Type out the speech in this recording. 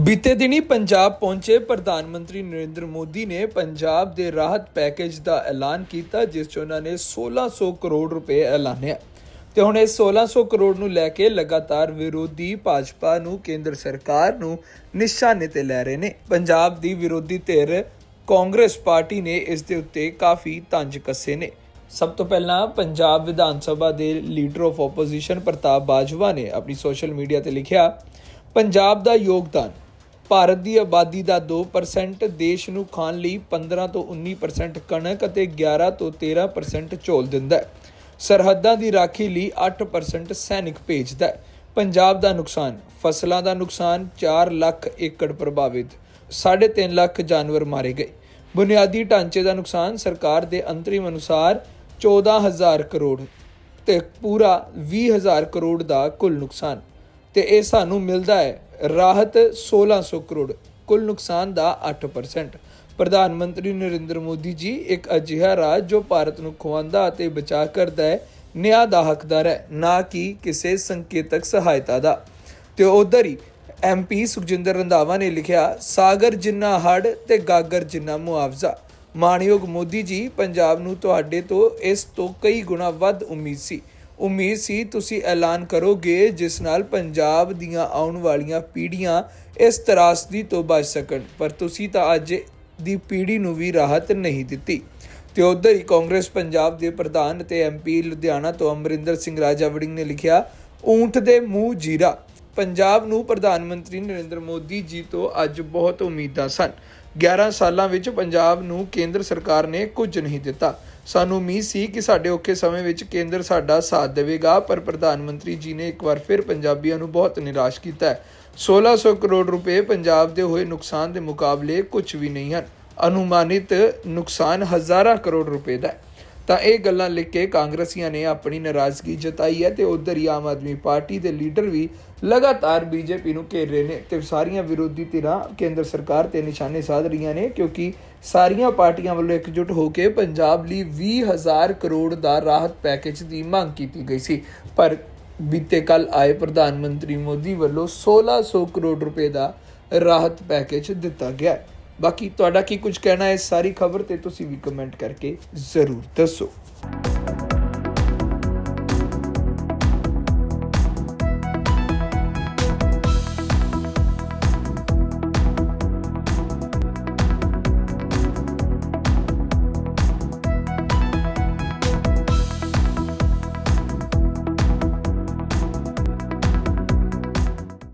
ਬੀਤੇ ਦਿਨੀ ਪੰਜਾਬ ਪਹੁੰਚੇ ਪ੍ਰਧਾਨ ਮੰਤਰੀ ਨਰਿੰਦਰ ਮੋਦੀ ਨੇ ਪੰਜਾਬ ਦੇ ਰਾਹਤ ਪੈਕੇਜ ਦਾ ਐਲਾਨ ਕੀਤਾ, ਜਿਸ 'ਚ ਉਹਨਾਂ ਨੇ 1600 ਕਰੋੜ ਰੁਪਏ ਐਲਾਨਿਆ ਤੇ ਹੁਣ ਇਹ 1600 ਕਰੋੜ ਨੂੰ ਲੈ ਕੇ ਲਗਾਤਾਰ ਵਿਰੋਧੀ ਭਾਜਪਾ ਨੂੰ ਕੇਂਦਰ ਸਰਕਾਰ ਨੂੰ ਨਿਸ਼ਾਨੇ ਤੇ ਲੈ ਰਹੇ ਨੇ। ਪੰਜਾਬ ਦੀ ਵਿਰੋਧੀ ਧਿਰ ਕਾਂਗਰਸ ਪਾਰਟੀ ਨੇ ਇਸ ਦੇ ਉੱਤੇ ਕਾਫੀ ਤੰਜ ਕੱਸੇ ਨੇ। ਸਭ ਤੋਂ ਪਹਿਲਾਂ ਪੰਜਾਬ ਵਿਧਾਨ ਸਭਾ ਦੇ leader of opposition Pratap Bajwa ਨੇ ਆਪਣੀ ਸੋਸ਼ਲ ਮੀਡੀਆ ਤੇ ਲਿਖਿਆ, ਪੰਜਾਬ ਦਾ ਯੋਗਦਾਨ ਭਾਰਤ ਦੀ ਆਬਾਦੀ ਦਾ 2% ਦੇਸ਼ ਨੂੰ ਖਾਣ ਲਈ 15 ਤੋਂ 19% ਕਣਕ ਅਤੇ 11 ਤੋਂ 13% ਝੋਲ ਦਿੰਦਾ ਹੈ। ਸਰਹੱਦਾਂ ਦੀ ਰਾਖੀ ਲਈ 8% ਸੈਨਿਕ ਭੇਜਦਾ ਹੈ। ਪੰਜਾਬ ਦਾ ਨੁਕਸਾਨ, ਫਸਲਾਂ ਦਾ ਨੁਕਸਾਨ 4 ਲੱਖ ਏਕੜ ਪ੍ਰਭਾਵਿਤ 3.5 ਲੱਖ ਜਾਨਵਰ ਮਾਰੇ ਗਏ। ਬੁਨਿਆਦੀ ਢਾਂਚੇ ਦਾ ਨੁਕਸਾਨ ਸਰਕਾਰ ਦੇ ਅੰਤਰਿਮ ਅਨੁਸਾਰ 14000 ਕਰੋੜ ਤੇ ਪੂਰਾ 20000 ਕਰੋੜ ਦਾ ਕੁੱਲ ਨੁਕਸਾਨ। ਤੇ ਇਹ ਸਾਨੂੰ ਮਿਲਦਾ ਹੈ ਰਾਹਤ 1600 ਕਰੋੜ, ਕੁੱਲ ਨੁਕਸਾਨ ਦਾ 8% ਪ੍ਰਧਾਨ ਮੰਤਰੀ ਨਰਿੰਦਰ ਮੋਦੀ ਜੀ ਇੱਕ ਅਜਿਹਾ ਰਾਜ ਜੋ ਭਾਰਤ ਨੂੰ ਖਵਾਉਂਦਾ ਅਤੇ ਬਚਾ ਕਰਦਾ ਹੈ, ਨਿਆਂ ਦਾ ਹੱਕਦਾਰ ਹੈ, ਨਾ ਕਿ ਕਿਸੇ ਸੰਕੇਤਕ ਸਹਾਇਤਾ ਦਾ। ਤੇ ਉਧਰ ਹੀ ਐਮਪੀ ਸੁਖਜਿੰਦਰ ਰੰਧਾਵਾ ਨੇ ਲਿਖਿਆ, ਸਾਗਰ ਜਿੰਨਾ ਹੜ ਤੇ ਗਾਗਰ ਜਿੰਨਾ ਮੁਆਵਜ਼ਾ। ਮਾਣਯੋਗ ਮੋਦੀ ਜੀ, ਪੰਜਾਬ ਨੂੰ ਤੁਹਾਡੇ ਤੋਂ ਇਸ ਤੋਂ ਕਈ ਗੁਣਾ ਵੱਧ ਉਮੀਦ ਸੀ। ਉਮੀਦ ਸੀ ਤੁਸੀਂ ਐਲਾਨ ਕਰੋਗੇ ਜਿਸ ਨਾਲ ਪੰਜਾਬ ਦੀਆਂ ਆਉਣ ਵਾਲੀਆਂ ਪੀੜ੍ਹੀਆਂ ਇਸ ਤਰਾਸਦੀ ਤੋਂ ਬਚ ਸਕਣ। ਪਰ ਤੁਸੀਂ ਤਾਂ ਅੱਜ ਦੀ ਪੀੜ੍ਹੀ ਨੂੰ ਵੀ ਰਾਹਤ ਨਹੀਂ ਦਿੱਤੀ। ਤੇ ਉਧਰ ਹੀ ਕਾਂਗਰਸ ਪੰਜਾਬ ਦੇ ਪ੍ਰਧਾਨ ਅਤੇ ਐਮਪੀ ਲੁਧਿਆਣਾ ਤੋਂ ਅਮਰਿੰਦਰ ਸਿੰਘ ਰਾਜਾ ਵੜਿੰਗ ਨੇ ਲਿਖਿਆ, ਊਂਠ ਦੇ ਮੂੰਹ ਜੀਰਾ। ਪੰਜਾਬ ਨੂੰ ਪ੍ਰਧਾਨ ਮੰਤਰੀ ਨਰਿੰਦਰ ਮੋਦੀ ਜੀ ਤੋਂ ਅੱਜ ਬਹੁਤ ਉਮੀਦਾਂ ਸਨ। 11 ਸਾਲਾਂ ਵਿੱਚ ਪੰਜਾਬ ਨੂੰ ਕੇਂਦਰ ਸਰਕਾਰ ਨੇ ਕੁਝ ਨਹੀਂ ਦਿੱਤਾ। ਸਾਨੂੰ ਉਮੀਦ ਸੀ ਕਿ ਸਾਡੇ ਔਖੇ ਸਮੇਂ ਵਿੱਚ ਕੇਂਦਰ ਸਾਡਾ ਸਾਥ ਦੇਵੇਗਾ, ਪਰ ਪ੍ਰਧਾਨ ਮੰਤਰੀ ਜੀ ਨੇ ਇੱਕ ਵਾਰ ਫਿਰ ਪੰਜਾਬੀਆਂ ਨੂੰ ਬਹੁਤ ਨਿਰਾਸ਼ ਕੀਤਾ ਹੈ। 1600 ਕਰੋੜ ਰੁਪਏ ਪੰਜਾਬ ਦੇ ਹੋਏ ਨੁਕਸਾਨ ਦੇ ਮੁਕਾਬਲੇ ਕੁਝ ਵੀ ਨਹੀਂ ਹਨ। ਅਨੁਮਾਨਿਤ ਨੁਕਸਾਨ ਹਜ਼ਾਰਾਂ ਕਰੋੜ ਰੁਪਏ ਦਾ ਹੈ। ਤਾਂ ਇਹ ਗੱਲਾਂ ਲਿਖ ਕੇ ਕਾਂਗਰਸੀਆਂ ਨੇ ਆਪਣੀ ਨਾਰਾਜ਼ਗੀ ਜਤਾਈ ਹੈ ਤੇ ਉਧਰ ਹੀ ਆਮ ਆਦਮੀ ਪਾਰਟੀ ਦੇ ਲੀਡਰ ਵੀ ਲਗਾਤਾਰ ਬੀਜੇਪੀ ਨੂੰ ਘੇਰ ਰਹੇ ਨੇ ਤੇ ਸਾਰੀਆਂ ਵਿਰੋਧੀ ਧਿਰਾਂ ਕੇਂਦਰ ਸਰਕਾਰ ਤੇ ਨਿਸ਼ਾਨੇ ਸਾਧ ਰਹੀਆਂ ਨੇ ਕਿਉਂਕਿ ਸਾਰੀਆਂ ਪਾਰਟੀਆਂ ਵੱਲੋਂ ਇਕਜੁੱਟ ਹੋ ਕੇ ਪੰਜਾਬ ਲਈ 20000 ਕਰੋੜ ਦਾ ਰਾਹਤ ਪੈਕੇਜ ਦੀ ਮੰਗ ਕੀਤੀ ਗਈ ਸੀ। ਪਰ ਬੀਤੇ ਕੱਲ ਆਏ ਪ੍ਰਧਾਨ ਮੰਤਰੀ ਮੋਦੀ ਵੱਲੋਂ 1600 ਕਰੋੜ ਰੁਪਏ ਦਾ ਰਾਹਤ ਪੈਕੇਜ ਦਿੱਤਾ ਗਿਆ ਹੈ। ਬਾਕੀ ਤੁਹਾਡਾ ਕੀ ਕੁਝ ਕਹਿਣਾ ਹੈ, ਸਾਰੀ ਖਬਰ ਤੇ ਤੁਸੀਂ ਵੀ ਕਮੈਂਟ ਕਰਕੇ ਜ਼ਰੂਰ ਦੱਸੋ।